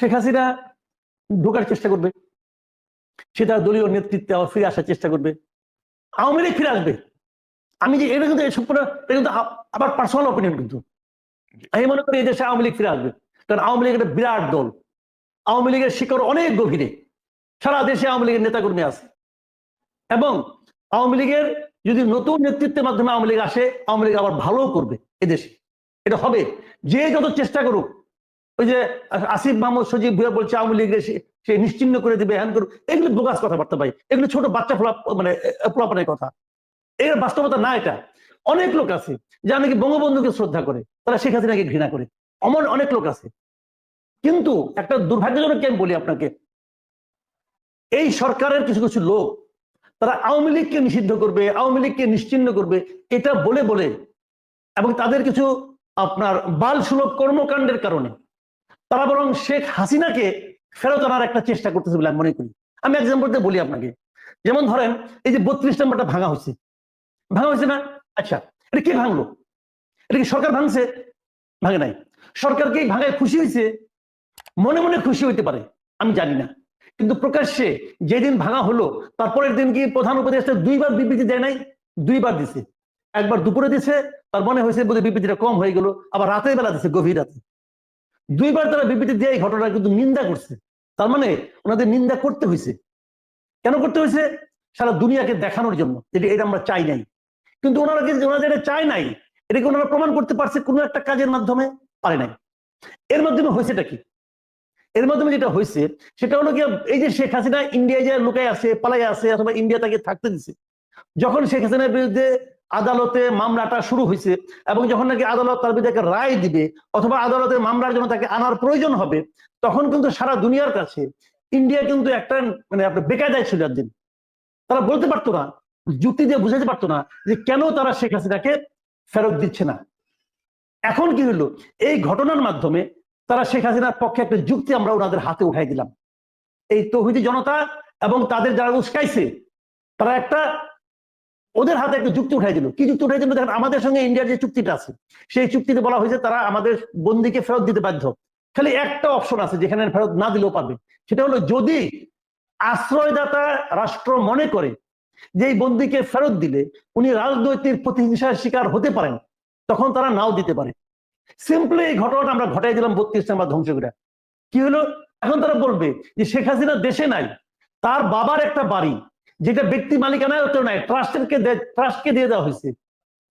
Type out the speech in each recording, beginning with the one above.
শেখ হাসিনা ঢোকার চেষ্টা করবে, সে তার দলীয় নেতৃত্বে আবার ফিরে আসার চেষ্টা করবে, আওয়ামী লীগ ফিরে আসবে। আমি যে, এটা কিন্তু এসব পুরো- এটা কিন্তু আবার পার্সোনাল অপিনিয়ন কিন্তু। আমি মনে করি এই দেশে আওয়ামী লীগ ফিরে আসবে, কারণ আওয়ামী লীগ একটা বিরাট দল। আওয়ামী লীগের শিকড় অনেক গভীরে। সারা দেশে আওয়ামী লীগের নেতাকর্মী আছে। এবং আওয়ামী লীগের যদি নতুন নেতৃত্বের মাধ্যমে আওয়ামী লীগ আসে, আওয়ামী লীগ আবার ভালো করবে এদেশে এটা হবে। যে যত চেষ্টা করুক ওই যে আসিফ মাহমুদ সজীব ভুয়া বলছে আওয়ামী লীগের সে- নিশ্চিন্ন করে দিবে, হ্যান করুক। এগুলো বোগাস কথাবার্তা ভাই। এগুলো ছোট বাচ্চা ফোলা মানে ফোলাপানের কথা। এর বাস্তবতা না এটা। অনেক লোক আছে যারা নাকি বঙ্গবন্ধুকে শ্রদ্ধা করে, তারা শেখ হাসিনাকে ঘৃণা করে। অমন অনেক লোক আছে। কিন্তু একটা দুর্ভাগ্যজনক আমি বলি আপনাকে, এই সরকারের কিছু কিছু লোক, তারা আওয়ামী লীগকে নিষিদ্ধ করবে, আওয়ামী লীগকে নিশ্চিন্ন করবে, এটা বলে বলে, এবং তাদের কিছু আপনার বাল সুলভ কর্মকাণ্ডের কারণে তারা বরং শেখ হাসিনাকে ফেরত আনার একটা চেষ্টা করতেছে বলে আমি মনে করি। আমি এক্সাম্পল দিয়ে বলি আপনাকে। যেমন ধরেন, এই যে বত্রিশ নম্বরটা ভাঙা হয়েছে ভাঙা হয়েছে না? আচ্ছা এটা কে ভাঙলো? এটা কি সরকার ভাঙছে? ভাঙে নাই। সরকার কি ভাঙায় খুশি হয়েছে? মনে মনে খুশি হইতে পারে, আমি জানি না। কিন্তু প্রকাশ্যে যেদিন ভাঙা হলো তারপরের দিন কি প্রধান উপদেষ্টা দুইবার বিবৃতি দেয় নাই? দুইবার দিছে। একবার দুপুরে দিছে, তার মনে হয়েছে বোধহয় বিবৃতিটা কম হয়ে গেল, আবার রাতের বেলা দিছে, গভীর রাতে। দুইবার তারা বিবৃতি দিয়ে এই ঘটনা কিন্তু নিন্দা করছে। তার মানে ওনাদের নিন্দা করতে হয়েছে। কেন করতে হয়েছে? সারা দুনিয়াকে দেখানোর জন্য। যেটা এটা আমরা চাই নাই। কিন্তু ওনারা কিন্তু ওনারা যেটা নাই, এটাকে ওনারা প্রমাণ করতে পারছে কোনো একটা কাজের মাধ্যমে পারে নাই। এর মাধ্যমে হয়েছেটা কি? এর মাধ্যমে যেটা হয়েছে সেটা হলো কি এই যে শেখ হাসিনা ইন্ডিয়ায় যে লুকায় আছে পালাই আছে, অথবা ইন্ডিয়া তাকে থাকতে দিছে, যখন শেখ হাসিনার বিরুদ্ধে আদালতে মামলাটা শুরু হয়েছে এবং যখন নাকি আদালত তার বিরুদ্ধে রায় দিবে অথবা আদালতের মামলার জন্য তাকে আনার প্রয়োজন হবে, তখন কিন্তু সারা দুনিয়ার কাছে ইন্ডিয়া কিন্তু একটা মানে আপনার বেকায়দায় ছিল একদিন তারা বলতে পারতো না, যুক্তি দিয়ে বুঝাতে পারতো না যে কেন তারা শেখ হাসিনাকে ফেরত দিচ্ছে না। এখন কি হলো এই ঘটনার মাধ্যমে তারা শেখ হাসিনার পক্ষে একটা যুক্তি আমরা ওনাদের হাতে উঠাই দিলাম। এই তৌহিদি জনতা এবং তাদের যারা উস্কাইছে, তারা একটা ওদের হাতে একটা যুক্তি উঠাই দিল। কি যুক্তি উঠাই দিল? দেখেন, আমাদের সঙ্গে ইন্ডিয়ার যে চুক্তিটা আছে, সেই চুক্তিতে বলা হয়েছে তারা আমাদের বন্দিকে ফেরত দিতে বাধ্য। খালি একটা অপশন আছে যেখানে ফেরত না দিলেও পারবে। সেটা হলো যদি আশ্রয়দাতা রাষ্ট্র মনে করে যে এই বন্দিকে ফেরত দিলে উনি রাজনৈতিক প্রতিহিংসার শিকার হতে পারেন, তখন তারা নাও দিতে পারে। সিম্পলি এই ঘটনাটা আমরা ঘটাই দিলাম বত্রিশ নাম্বার ধ্বংস করে কি হলো? এখন তারা বলবে যে শেখ হাসিনা দেশে নাই, তার বাবার একটা বাড়ি যেটা ব্যক্তি মালিকানায় হতো নাই ট্রাস্টেরকে ট্রাস্টকে দিয়ে দেওয়া হয়েছে।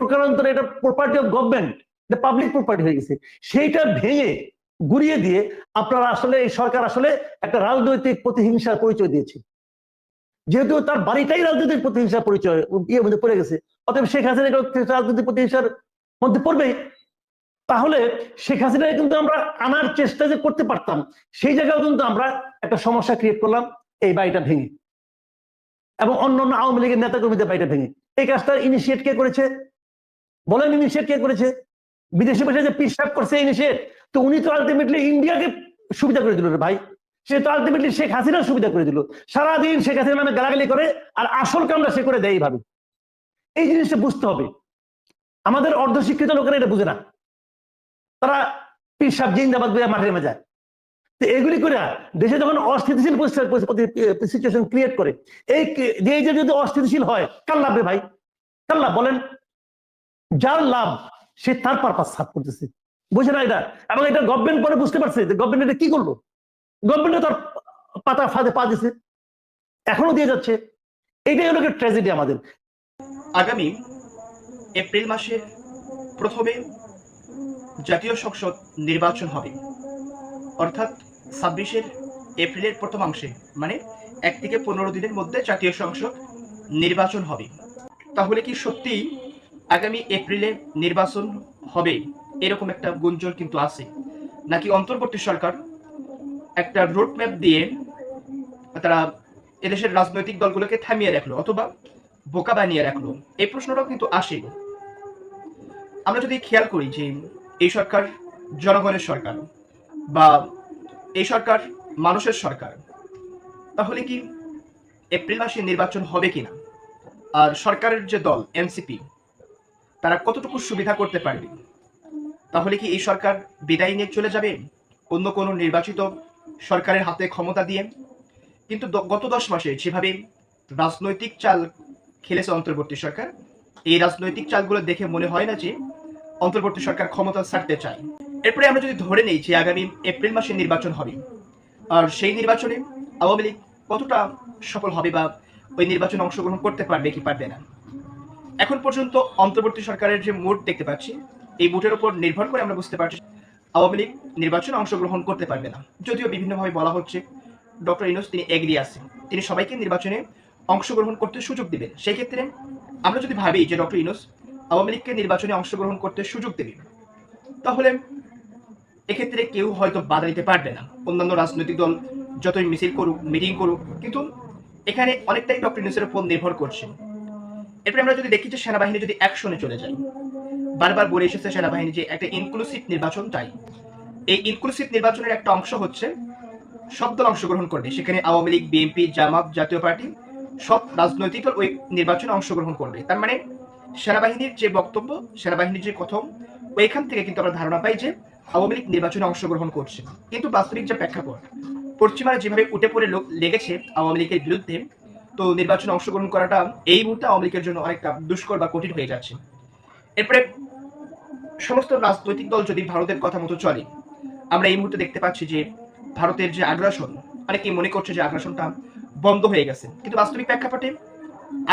প্রকারান্তরে এটা প্রপার্টি অফ গভর্নমেন্ট এটা পাবলিক প্রপার্টি হয়ে গেছে। সেইটা ভেঙে, গুড়িয়ে দিয়ে আপনারা আসলে, এই সরকার আসলে একটা রাজনৈতিক প্রতিহিংসার পরিচয় দিয়েছে। যেহেতু তার বাড়িটাই রাজনৈতিক প্রতিহিংসার পরিচয় ইয়ে মধ্যে পড়ে গেছে। অতএব শেখ হাসিনা রাজনৈতিক প্রতিহিংসার মধ্যে পড়বেই। তাহলে শেখ হাসিনা কিন্তু আমরা আনার চেষ্টা যে করতে পারতাম, সেই জায়গাও কিন্তু আমরা একটা সমস্যা ক্রিয়েট করলাম, এই বাড়িটা ভেঙে। এবং অন্য অন্য আওয়ামী লীগের নেতাকর্মীদের বাড়িটা ভেঙে। এই কাজটা ইনিশিয়েট কে করেছে? বলেন ইনিশিয়েট কে করেছে? বিদেশি ভাষায় যে পিসাব করছে ইনিশিয়েট তো উনি তো আলটিমেটলি ইন্ডিয়াকে সুবিধা করে দিল ভাই। সে তো আলটিমেটলি শেখ হাসিনার সুবিধা করে দিল। সারাদিন শেখ হাসিনা নামে গালাগালি করে আর আসল কামটা সে করে দেয় এইভাবে। এই জিনিসটা বুঝতে হবে। আমাদের অর্ধশিক্ষিত লোকেরা এটা বুঝে না। তারা পিসাব জিন্দাবাদ মাঠে নেমে যায়। এগুলি করে দেশে যখন অস্থিতিশীল সিচুয়েশন ক্রিয়েট করে, এই যে যদি অস্থিতিশীল হয়, কার লাভ ভাই? কার লাভ বলেন? যার লাভ, সে তার পারপাস সাফ করতেছে। বুঝে না এটা? এবং এটা গভর্নমেন্ট পরে বুঝতে পারছে যে গভর্নমেন্ট এটা কি করল? গভর্নমেন্ট তার পাতা ফাঁদে পা দিছে। এখনও দিয়ে যাচ্ছে। এইটাই হলো ট্র্যাজেডি আমাদের। আগামী এপ্রিল মাসের প্রথমে জাতীয় সংসদ নির্বাচন হবে। অর্থাৎ ছাব্বিশের এপ্রিলের প্রথমাংশে মানে এক থেকে পনেরো দিনের মধ্যে জাতীয় সংসদ নির্বাচন হবে। তাহলে কি সত্যিই আগামী এপ্রিলে নির্বাচন হবে? এরকম একটা গুঞ্জন কিন্তু আছে। নাকি অন্তর্বর্তী সরকার একটা রোড ম্যাপ দিয়ে তারা এদেশের রাজনৈতিক দলগুলোকে থামিয়ে রাখল অথবা বোকা বানিয়ে রাখল? এই প্রশ্নটাও কিন্তু আসে। আমরা যদি খেয়াল করি যে এই সরকার জনগণের সরকার বা এই সরকার মানুষের সরকার, তাহলে কি এপ্রিল মাসে নির্বাচন হবে কিনা? আর সরকারের যে দল, এনসিপি, তারা কতটুকু সুবিধা করতে পারবে? তাহলে কি এই সরকার বিদায় নিয়ে চলে যাবে? অন্য কোনো নির্বাচিত সরকারের হাতে ক্ষমতা দিয়ে? কিন্তু গত দশ মাসে যেভাবে রাজনৈতিক চাল খেলেছে অন্তর্বর্তী সরকার, এই রাজনৈতিক চালগুলো দেখে মনে হয় না যে অন্তর্বর্তী সরকার ক্ষমতা ছাড়তে চায়। এরপরে আমরা যদি ধরে নেই যে আগামী এপ্রিল মাসে নির্বাচন হবে, আর সেই নির্বাচনে আওয়ামী লীগ কতটা সফল হবে বা ওই নির্বাচনে অংশগ্রহণ করতে পারবে কি পারবে না? এখন পর্যন্ত অন্তর্বর্তী সরকারের যে মুড দেখতে পাচ্ছি, এই মুডের উপর নির্ভর করে আমরা বুঝতে পারছি আওয়ামী লীগ নির্বাচনে অংশগ্রহণ করতে পারবে না। যদিও বিভিন্নভাবে বলা হচ্ছে, ডক্টর ইনোস তিনি এগ্রি আছেন। তিনি সবাইকে নির্বাচনে অংশগ্রহণ করতে সুযোগ দিবেন। সেই ক্ষেত্রে আমরা যদি ভাবি যে ডক্টর ইনোস আওয়ামী লীগকে নির্বাচনে অংশগ্রহণ করতে সুযোগ দেবে তাহলে এক্ষেত্রে কেউ হয়তো বাধা দিতে পারবে না। অন্যান্য রাজনৈতিক দল যতই মিছিল করুক, মিটিং করুক, কিন্তু এখানে অনেকটাই ডক্টর ইউনুসের উপর নির্ভর করছে। এরপরে আমরা যদি দেখি যে সেনাবাহিনী যদি অ্যাকশনে চলে যায়, বারবার বলে এসেছে সেনাবাহিনী যে একটা ইনক্লুসিভ নির্বাচন চাই। এই ইনক্লুসিভ নির্বাচনের একটা অংশ হচ্ছে, সব দল অংশগ্রহণ করবে। সেখানে আওয়ামী লীগ, বিএনপি, জামাত, জাতীয় পার্টি, সব রাজনৈতিক দল ওই নির্বাচনে অংশগ্রহণ করবে। তার মানে সেনাবাহিনীর যে বক্তব্য, সেনাবাহিনীর যে কথম ওইখান থেকে কিন্তু আমরা ধারণা পাই যে আওয়ামী লীগ নির্বাচনে অংশগ্রহণ করছে। কিন্তু বাস্তবিক যে প্রেক্ষাপট, পশ্চিমারা যেভাবে উঠে পড়ে লোক লেগেছে আওয়ামী লীগের বিরুদ্ধে, তো নির্বাচনে অংশগ্রহণ করাটা এই মুহূর্তে আওয়ামী লীগের জন্য অনেকটা দুষ্কর বা কঠিন হয়ে যাচ্ছে। এরপরে সমস্ত রাজনৈতিক দল যদি ভারতের কথা মতো চলে, আমরা এই মুহূর্তে দেখতে পাচ্ছি যে ভারতের যে আগ্রাসন, অনেকেই মনে করছে যে আগ্রাসনটা বন্ধ হয়ে গেছে। কিন্তু বাস্তবিক প্রেক্ষাপটে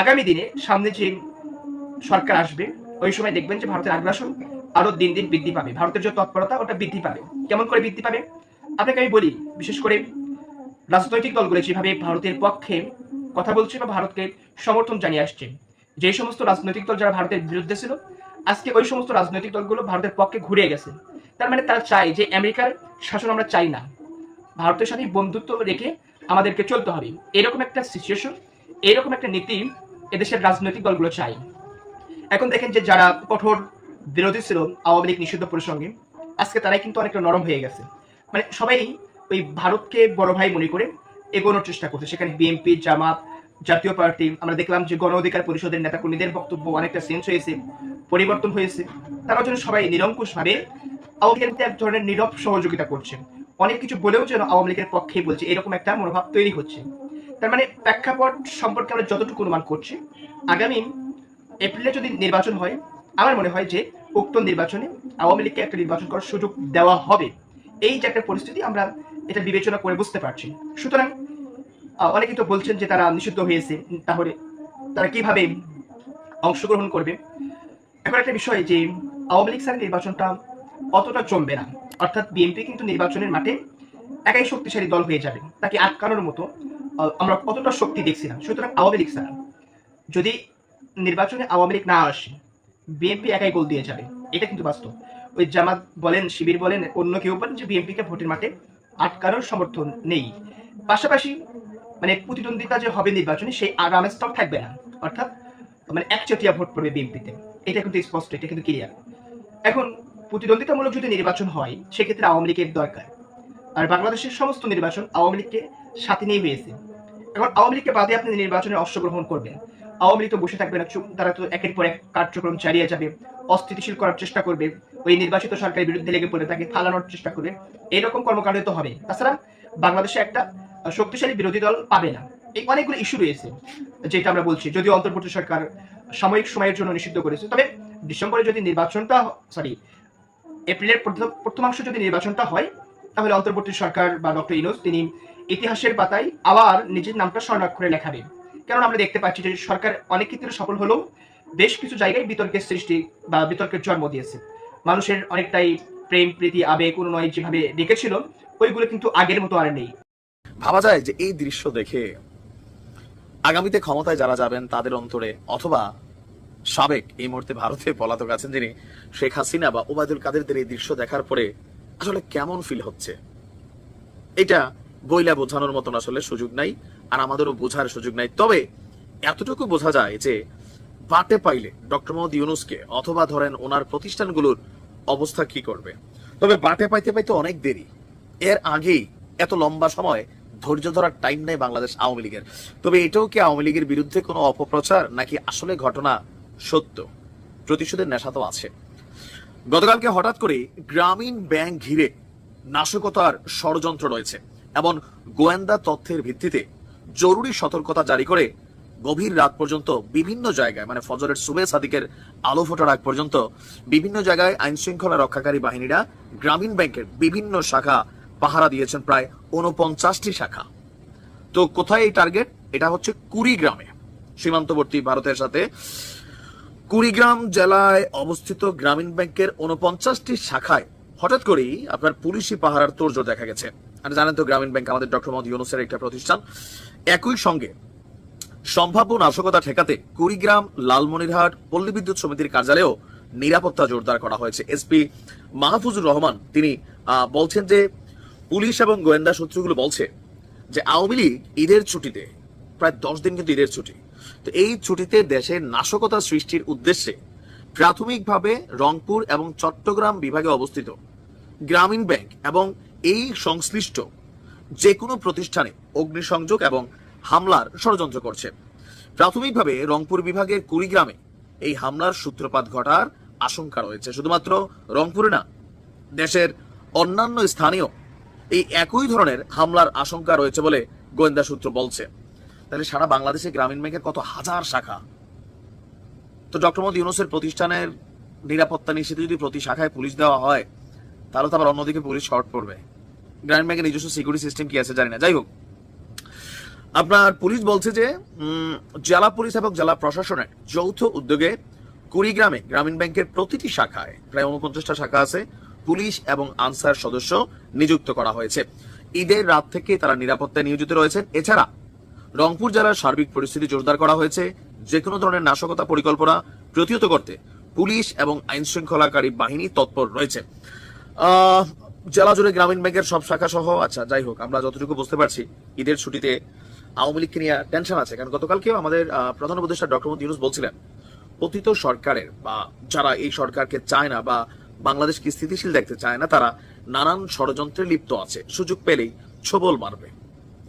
আগামী দিনে সামনে যে সরকার আসবে, ওই সময় দেখবেন যে ভারতের আগ্রাসন আরও দিন দিন বৃদ্ধি পাবে। ভারতের যে তৎপরতা, ওটা বৃদ্ধি পাবে। কেমন করে বৃদ্ধি পাবে? আপনাকে আমি বলি, বিশেষ করে রাজনৈতিক দলগুলো যেভাবে ভারতের পক্ষে কথা বলছে বা ভারতকে সমর্থন জানিয়ে আসছে, যে সমস্ত রাজনৈতিক দল যারা ভারতের বিরুদ্ধে ছিল, আজকে ওই সমস্ত রাজনৈতিক দলগুলো ভারতের পক্ষে ঘুরে গেছে। তার মানে তারা চায় যে আমেরিকার শাসন আমরা চাই না। ভারতের সাথে বন্ধুত্ব রেখে আমাদেরকে চলতে হবে। এরকম একটা সিচুয়েশন এরকম একটা নীতি এদেশের রাজনৈতিক দলগুলো চাই এখন দেখেন যে যারা কঠোর বিরোধী ছিল আওয়ামী লীগ নিষিদ্ধ প্রসঙ্গে। আজকে তারাই কিন্তু অনেকটা নরম হয়ে গেছে। মানে সবাই ওই ভারতকে বড় ভাই মনে করে এগোনোর চেষ্টা করছে। সেখানে বিএনপি, জামাত, জাতীয় পার্টি, আমরা দেখলাম যে গণ অধিকার পরিষদের নেতাকর্মীদের বক্তব্য অনেকটা চেঞ্জ হয়েছে, পরিবর্তন হয়েছে। তারা যেন সবাই নিরঙ্কুশ ভাবে আওয়ামী লীগের এক ধরনের নীরব সহযোগিতা করছে। অনেক কিছু বলেও যেন আওয়ামী লীগের পক্ষে বলছে, এরকম একটা মনোভাব তৈরি হচ্ছে। তার মানে প্রেক্ষাপট সম্পর্কে আমরা যতটুকু অনুমান করছি, আগামী এপ্রিলে যদি নির্বাচন হয় আমার মনে হয় যে উক্ত নির্বাচনে আওয়ামী লীগকে একটা নির্বাচন করার সুযোগ দেওয়া হবে। এই যে একটা পরিস্থিতি আমরা এটা বিবেচনা করে বুঝতে পারছি। সুতরাং অনেকে তো বলছেন যে তারা নিষিদ্ধ হয়েছে তাহলে তারা কীভাবে অংশগ্রহণ করবে? এখন একটা বিষয় যে আওয়ামী লীগ স্যারের নির্বাচনটা অতটা জমবে না। অর্থাৎ বিএনপি কিন্তু নির্বাচনের মাঠে একাই শক্তিশালী দল হয়ে যাবে, তাকে আটকানোর মতো আমরা অতটা শক্তি দেখছি না। সুতরাং আওয়ামী লীগ স্যার যদি নির্বাচনে আওয়ামী লীগ না আসে বিএনপি একাই গোল দিয়ে যাবে এটা কিন্তু বাস্তব। ওই জামাত বলেন, শিবির বলেন, অন্য কেউ বলেন যে বিএনপিকে ভোটের মাঠে আটকানোর সমর্থন নেই। পাশাপাশি মানে প্রতিদ্বন্দ্বিতা যে হবে নির্বাচনে, সেই আরামেজটাও থাকবে না। অর্থাৎ মানে একচেটিয়া ভোট পড়বে বিএনপিতে এটা কিন্তু স্পষ্ট, এটা কিন্তু ক্লিয়ার এখন, প্রতিদ্বন্দ্বিতামূলক যদি নির্বাচন হয়, সেক্ষেত্রে আওয়ামী লীগের দরকার। আর বাংলাদেশের সমস্ত নির্বাচন আওয়ামী লীগকে সাথে নিয়ে হয়েছে। এখন আওয়ামী লীগকে বাদে আপনি নির্বাচনে অংশগ্রহণ করবেন। আওয়ামী লীগ তো বসে থাকবে না, চুপ, তারা তো একের পর এক কার্যক্রম চালিয়ে যাবে, অস্থিতিশীল করার চেষ্টা করবে, ওই নির্বাচিত সরকারের বিরুদ্ধে লেগে পড়ে তাকে ফালানোর চেষ্টা করবে, এরকম কর্মকাণ্ড তো হবে তাছাড়া বাংলাদেশে একটা শক্তিশালী বিরোধী দল পাবে না। এই অনেকগুলো ইস্যু রয়েছে, যেটা আমরা বলছি, যদিও অন্তর্বর্তী সরকার সাময়িক সময়ের জন্য নিষিদ্ধ করেছে, তবে ডিসেম্বরে যদি নির্বাচনটা সরি এপ্রিলের প্রথমাংশ যদি নির্বাচনটা হয়, তাহলে অন্তর্বর্তী সরকার বা ডক্টর ইনোস, তিনি ইতিহাসের পাতায় আবার নিজের নামটা স্বর্ণাক্ষরে লেখাবে কারণ আমরা দেখতে পাচ্ছি যে সরকার অনেক ক্ষেত্রে সফল হলেও বেশ কিছু জায়গায় বিতর্কের সৃষ্টি বা বিতর্কের জন্ম দিয়েছে। মানুষের অনেকটাই প্রেম, প্রীতি, আবেগ উন্নয় যেভাবে ডেকেছিল, ওইগুলো কিন্তু আগের মতো আর নেই। ভাবা যায় যে এই দৃশ্য দেখে আগামীতে ক্ষমতায় যারা যাবেন তাদের অন্তরে অথবা সাবেক এই মুহূর্তে ভারতে পলাতক আছেন যিনি শেখ হাসিনা বা ওবায়দুল কাদেরদের এই দৃশ্য দেখার পরে আসলে কেমন ফিল হচ্ছে? এটা বইলা বোঝানোর মতন আসলে সুযোগ নাই। আর আমাদেরও বোঝার সুযোগ নাই। তবে এতটুকু বোঝা যায় যে বাটে পাইলে ডক্টর মোহাম্মদ ইউনুসকে অথবা ধরেন ওনার প্রতিষ্ঠানগুলোর অবস্থা কি করবে? তবে বাটে পাইতে পাইতে অনেক দেরি। এর আগেই এত লম্বা সময় ধৈর্য ধরার টাইম নেই বাংলাদেশ আওয়ামী লীগের। তবে এটাও কি আওয়ামী লীগের বিরুদ্ধে কোনো অপপ্রচার নাকি আসলে ঘটনা সত্য? প্রতিশোধের নেশা তো আছে। গতকালকে হঠাৎ করে গ্রামীণ ব্যাংক ঘিরে নাশকতার ষড়যন্ত্র রয়েছে। এমন গোয়েন্দা তথ্যের ভিত্তিতে জরুরি সতর্কতা জারি করে গভীর রাত পর্যন্ত বিভিন্ন জায়গায় মানে ফজরের সুবে সাদিকের আলো ফোটার আগ পর্যন্ত বিভিন্ন জায়গায় আইন শৃঙ্খলা রক্ষাকারী বাহিনীরা গ্রামীণ ব্যাংকের বিভিন্ন শাখা পাহারা দিয়েছেন প্রায় উনপঞ্চাশটি শাখা। তো কোথায় এই টার্গেট? এটা হচ্ছে কুড়িগ্রামে। সীমান্তবর্তী ভারতের সাথে কুড়িগ্রাম জেলায় অবস্থিত গ্রামীণ ব্যাংকের উনপঞ্চাশটি শাখায় হঠাৎ করেই আপনার পুলিশি পাহারার তোড়জোড় দেখা গেছে। আর জানেন তো, গ্রামীণ ব্যাংক আমাদের ডক্টর মোহাম্মদ ইউনুসের একটা প্রতিষ্ঠান। একই সঙ্গে সম্ভাব্য নাশকতা ঠেকাতে কুড়িগ্রাম লালমনিরহাট পল্লী বিদ্যুৎ সমিতির কার্যালয়েও নিরাপত্তা জোরদার করা হয়েছে। এসপি মাহফুজুর রহমান, তিনি বলছেন যে পুলিশ এবং গোয়েন্দা সূত্রগুলো বলছে যে আওয়ামী লীগ ঈদের ছুটিতে, প্রায় দশ দিন কিন্তু ঈদের ছুটি, তো এই ছুটিতে দেশের নাশকতা সৃষ্টির উদ্দেশ্যে প্রাথমিকভাবে রংপুর এবং চট্টগ্রাম বিভাগে অবস্থিত গ্রামীণ ব্যাংক এবং এই সংশ্লিষ্ট যে কোনো প্রতিষ্ঠানে অগ্নিসংযোগ এবং হামলার ষড়যন্ত্র করছে। প্রাথমিকভাবে রংপুর বিভাগের কুড়িগ্রামে এই হামলার সূত্রপাত ঘটার আশঙ্কা রয়েছে। শুধুমাত্র রংপুরে না, দেশের অন্যান্য স্থানীয় এই একই ধরনের হামলার আশঙ্কা রয়েছে বলে গোয়েন্দা সূত্র বলছে। তাহলে সারা বাংলাদেশে গ্রামীণ ব্যাংকের কত হাজার শাখা? তো ডক্টর মোহাম্মদ ইউনুসের প্রতিষ্ঠানের নিরাপত্তা নিশ্চিত যদি প্রতি শাখায় পুলিশ দেওয়া হয়, তাহলে তো আবার অন্যদিকে পুলিশ শর্ট পড়বে। গ্রামীণ ব্যাংকের নিজস্ব সিকিউরিটি সিস্টেম কি আছে জানি না। যাই হোক, আপনার পুলিশ বলছে যে জেলা পুলিশ এবং জেলা প্রশাসনের যৌথ উদ্যোগে কুড়িগ্রামে গ্রামীণ ব্যাংকের প্রতিটি শাখায় প্রায় উনপঞ্চাশটা শাখা আছে, পুলিশ এবং আনসার সদস্য নিযুক্ত করা হয়েছে। ঈদের রাত থেকে তারা নিরাপত্তায় নিয়োজিত রয়েছেন। এছাড়া রংপুর জেলার সার্বিক পরিস্থিতি জোরদার করা হয়েছে। যে কোনো ধরনের নাশকতা পরিকল্পনা প্রতিহত করতে পুলিশ এবং আইন শৃঙ্খলাকারী বাহিনী তৎপর রয়েছে। জেলা জুড়ে গ্রামীণ ব্যাংকের সব শাখা সহ আচ্ছা যাই হোক, আমরা যতটুকু বুঝতে পারছি, ঈদের ছুটিতে আওয়ামী লীগকে নিয়ে টেনশন আছে, কারণ গতকালকেও আমাদের প্রধান উপদেষ্টা ডক্টর মোহাম্মদ ইউনুস বলছিলেন, অতীত সরকারের বা যারা এই সরকারকে চায় না বা বাংলাদেশকে স্থিতিশীল দেখতে চায় না, তারা নানান ষড়যন্ত্রে লিপ্ত আছে। সুযোগ পেলেই ছবল মারবে।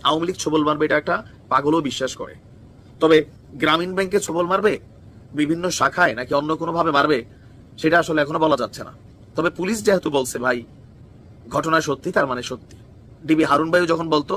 আওয়ামী লীগ ছবল মারবে, এটা একটা পাগলও বিশ্বাস করে। তবে গ্রামীণ ব্যাংকে ছবল মারবে? বিভিন্ন শাখায় নাকি অন্য কোনো ভাবে মারবে? সেটা আসলে এখনও বলা যাচ্ছে না। তবে পুলিশ যেহেতু বলছে, ভাই ঘটনা সত্যি তার মানে সত্যি। ডিবি হারুন ভাইও যখন বলতো